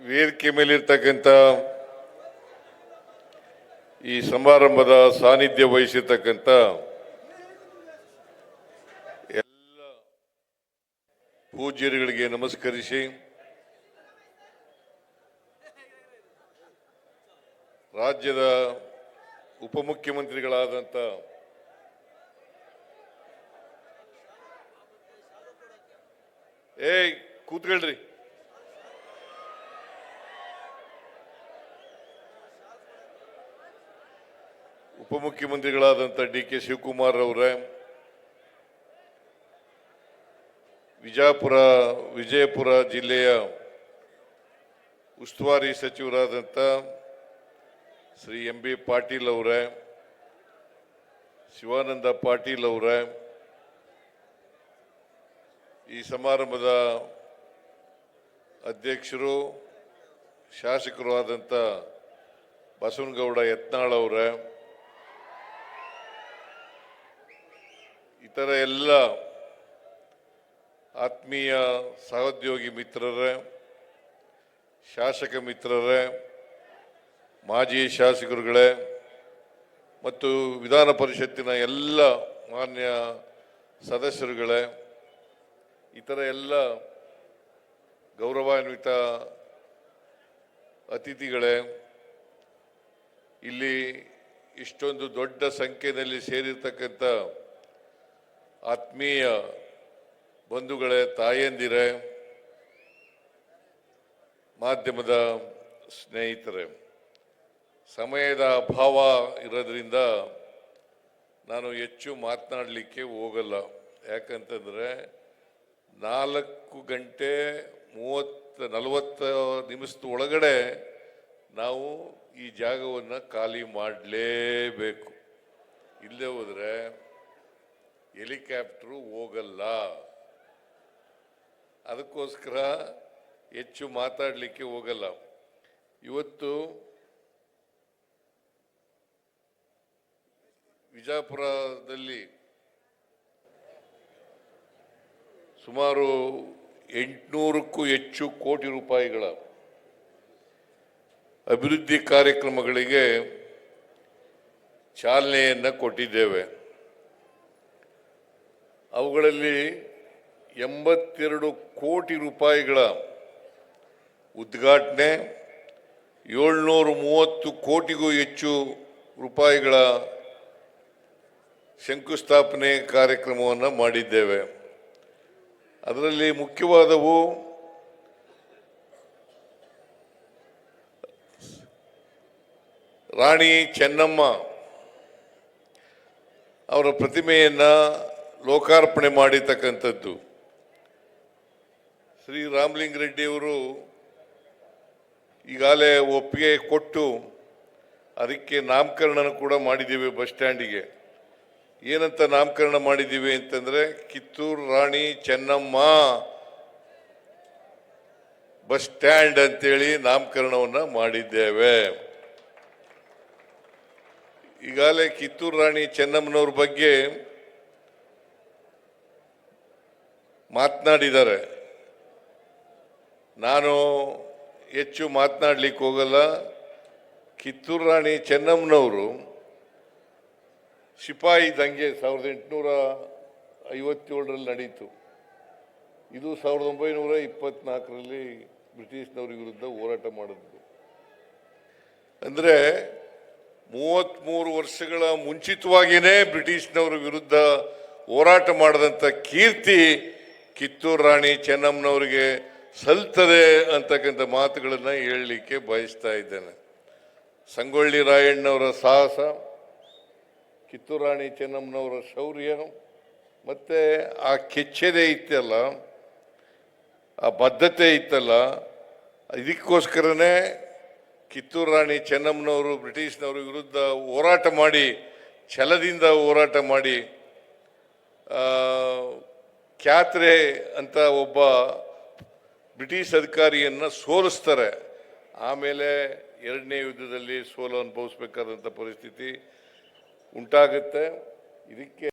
ವೇದಿಕೆ ಮೇಲಿರ್ತಕ್ಕಂಥ ಈ ಸಮಾರಂಭದ ಸಾನ್ನಿಧ್ಯ ವಹಿಸಿರ್ತಕ್ಕಂಥ ಎಲ್ಲ ಪೂಜ್ಯರುಗಳಿಗೆ ನಮಸ್ಕರಿಸಿ ರಾಜ್ಯದ ಉಪಮುಖ್ಯಮಂತ್ರಿಗಳಾದಂಥ ಏಯ್ ಕೂತ್ಕೊಳ್ರಿ. ಉಪಮುಖ್ಯಮಂತ್ರಿಗಳಾದಂಥ ಡಿ ಕೆ ಶಿವಕುಮಾರ್ ಅವರೇ, ವಿಜಾಪುರ, ವಿಜಯಪುರ ಜಿಲ್ಲೆಯ ಉಸ್ತುವಾರಿ ಸಚಿವರಾದಂಥ ಶ್ರೀ ಎಂ ಬಿ ಪಾಟೀಲ್ ಅವರೇ, ಶಿವಾನಂದ ಪಾಟೀಲ್ ಅವರೇ, ಈ ಸಮಾರಂಭದ ಅಧ್ಯಕ್ಷರು, ಶಾಸಕರು ಆದಂಥ ಬಸವನಗೌಡ ಯತ್ನಾಳ್ ಅವರೇ ಇತರ ಎಲ್ಲ ಆತ್ಮೀಯ ಸಹೋದ್ಯೋಗಿ ಮಿತ್ರರೇ, ಶಾಸಕ ಮಿತ್ರರೇ, ಮಾಜಿ ಶಾಸಕರುಗಳೇ ಮತ್ತು ವಿಧಾನ ಪರಿಷತ್ತಿನ ಎಲ್ಲ ಮಾನ್ಯ ಸದಸ್ಯರುಗಳೇ ಇತರ ಎಲ್ಲ ಗೌರವಾನ್ವಿತ ಅತಿಥಿಗಳೇ, ಇಲ್ಲಿ ಇಷ್ಟೊಂದು ದೊಡ್ಡ ಸಂಖ್ಯೆಯಲ್ಲಿ ಸೇರಿರ್ತಕ್ಕಂಥ ಆತ್ಮೀಯ ಬಂಧುಗಳೇ, ತಾಯಂದಿರೇ, ಮಾಧ್ಯಮದ ಸ್ನೇಹಿತರೆ, ಸಮಯದ ಅಭಾವ ಇರೋದ್ರಿಂದ ನಾನು ಹೆಚ್ಚು ಮಾತನಾಡಲಿಕ್ಕೆ ಹೋಗಲ್ಲ. ಯಾಕಂತಂದರೆ ನಾಲ್ಕು ಗಂಟೆ ಮೂವತ್ತು, ನಲವತ್ತು ನಿಮಿಷದ ಒಳಗಡೆ ನಾವು ಈ ಜಾಗವನ್ನು ಖಾಲಿ ಮಾಡಲೇಬೇಕು. ಇಲ್ಲದೆ ಹೋದರೆ ಹೆಲಿಕಾಪ್ಟ್ರು ಹೋಗಲ್ಲ. ಅದಕ್ಕೋಸ್ಕರ ಹೆಚ್ಚು ಮಾತಾಡಲಿಕ್ಕೆ ಹೋಗಲ್ಲ. ಇವತ್ತು ವಿಜಾಪುರದಲ್ಲಿ ಸುಮಾರು ಎಂಟುನೂರಕ್ಕೂ ಹೆಚ್ಚು ಕೋಟಿ ರೂಪಾಯಿಗಳ ಅಭಿವೃದ್ಧಿ ಕಾರ್ಯಕ್ರಮಗಳಿಗೆ ಚಾಲನೆಯನ್ನು ಕೊಟ್ಟಿದ್ದೇವೆ. ಅವುಗಳಲ್ಲಿ ಎಂಬತ್ತೆರಡು ಕೋಟಿ ರೂಪಾಯಿಗಳ ಉದ್ಘಾಟನೆ, ಏಳ್ನೂರು ಮೂವತ್ತು ಕೋಟಿಗೂ ಹೆಚ್ಚು ರೂಪಾಯಿಗಳ ಶಂಕುಸ್ಥಾಪನೆ ಕಾರ್ಯಕ್ರಮವನ್ನು ಮಾಡಿದ್ದೇವೆ. ಅದರಲ್ಲಿ ಮುಖ್ಯವಾದವು ರಾಣಿ ಚೆನ್ನಮ್ಮ ಅವರ ಪ್ರತಿಮೆಯನ್ನು ಲೋಕಾರ್ಪಣೆ ಮಾಡಿರ್ತಕ್ಕಂಥದ್ದು. ಶ್ರೀ ರಾಮಲಿಂಗ ರೆಡ್ಡಿಯವರು ಈಗಾಗಲೇ ಒಪ್ಪಿಗೆ ಕೊಟ್ಟು ಅದಕ್ಕೆ ನಾಮಕರಣ ಕೂಡ ಮಾಡಿದ್ದೀವಿ ಬಸ್ ಸ್ಟ್ಯಾಂಡಿಗೆ. ಏನಂತ ನಾಮಕರಣ ಮಾಡಿದ್ದೀವಿ ಅಂತಂದರೆ, ಕಿತ್ತೂರು ರಾಣಿ ಚೆನ್ನಮ್ಮ ಬಸ್ ಸ್ಟ್ಯಾಂಡ್ ಅಂತೇಳಿ ನಾಮಕರಣವನ್ನು ಮಾಡಿದ್ದೇವೆ. ಈಗಾಗಲೇ ಕಿತ್ತೂರು ರಾಣಿ ಚೆನ್ನಮ್ಮನವ್ರ ಬಗ್ಗೆ ಮಾತನಾಡಿದ್ದಾರೆ. ನಾನು ಹೆಚ್ಚು ಮಾತನಾಡಲಿಕ್ಕೆ ಹೋಗಲ್ಲ. ಕಿತ್ತೂರು ರಾಣಿ ಚೆನ್ನಮ್ಮನವರು ಸಿಪಾಯಿ ದಂಗೆ ಸಾವಿರದ ಎಂಟುನೂರ ಐವತ್ತೇಳರಲ್ಲಿ ನಡೀತು ಇದು ಸಾವಿರದ ಒಂಬೈನೂರ ಇಪ್ಪತ್ನಾಲ್ಕರಲ್ಲಿ ಬ್ರಿಟಿಷ್ನವ್ರ ವಿರುದ್ಧ ಹೋರಾಟ ಮಾಡಿದ್ರು ಅಂದರೆ ಮೂವತ್ತ್ಮೂರು ವರ್ಷಗಳ ಮುಂಚಿತವಾಗಿಯೇ ಬ್ರಿಟಿಷ್ನವ್ರ ವಿರುದ್ಧ ಹೋರಾಟ ಮಾಡಿದಂಥ ಕೀರ್ತಿ ಕಿತ್ತೂರು ರಾಣಿ ಚೆನ್ನಮ್ಮನವ್ರಿಗೆ ಸಲ್ತದೆ ಅಂತಕ್ಕಂಥ ಮಾತುಗಳನ್ನು ಹೇಳಲಿಕ್ಕೆ ಬಯಸ್ತಾ ಇದ್ದೇನೆ. ಸಂಗೊಳ್ಳಿ ರಾಯಣ್ಣವರ ಸಾಹಸ, ಕಿತ್ತೂರು ರಾಣಿ ಚೆನ್ನಮ್ಮನವರ ಶೌರ್ಯ, ಮತ್ತು ಆ ಕೆಚ್ಚೆದೆ ಇತ್ತಲ್ಲ, ಆ ಬದ್ಧತೆ ಇತ್ತಲ್ಲ, ಇದಕ್ಕೋಸ್ಕರನೇ ಕಿತ್ತೂರು ರಾಣಿ ಚೆನ್ನಮ್ಮನವರು ಬ್ರಿಟಿಷ್ನವ್ರ ವಿರುದ್ಧ ಹೋರಾಟ ಮಾಡಿ, ಛಲದಿಂದ ಹೋರಾಟ ಮಾಡಿ ಕ್ಯಾತ್ರೆ ಅಂತ ಒಬ್ಬ ಬ್ರಿಟಿಷ್ ಅಧಿಕಾರಿಯನ್ನು ಸೋಲಿಸ್ತಾರೆ. ಆಮೇಲೆ ಎರಡನೇ ಯುದ್ಧದಲ್ಲಿ ಸೋಲು ಅನುಭವಿಸ್ಬೇಕಾದಂಥ ಪರಿಸ್ಥಿತಿ ಉಂಟಾಗುತ್ತೆ. ಇದಕ್ಕೆ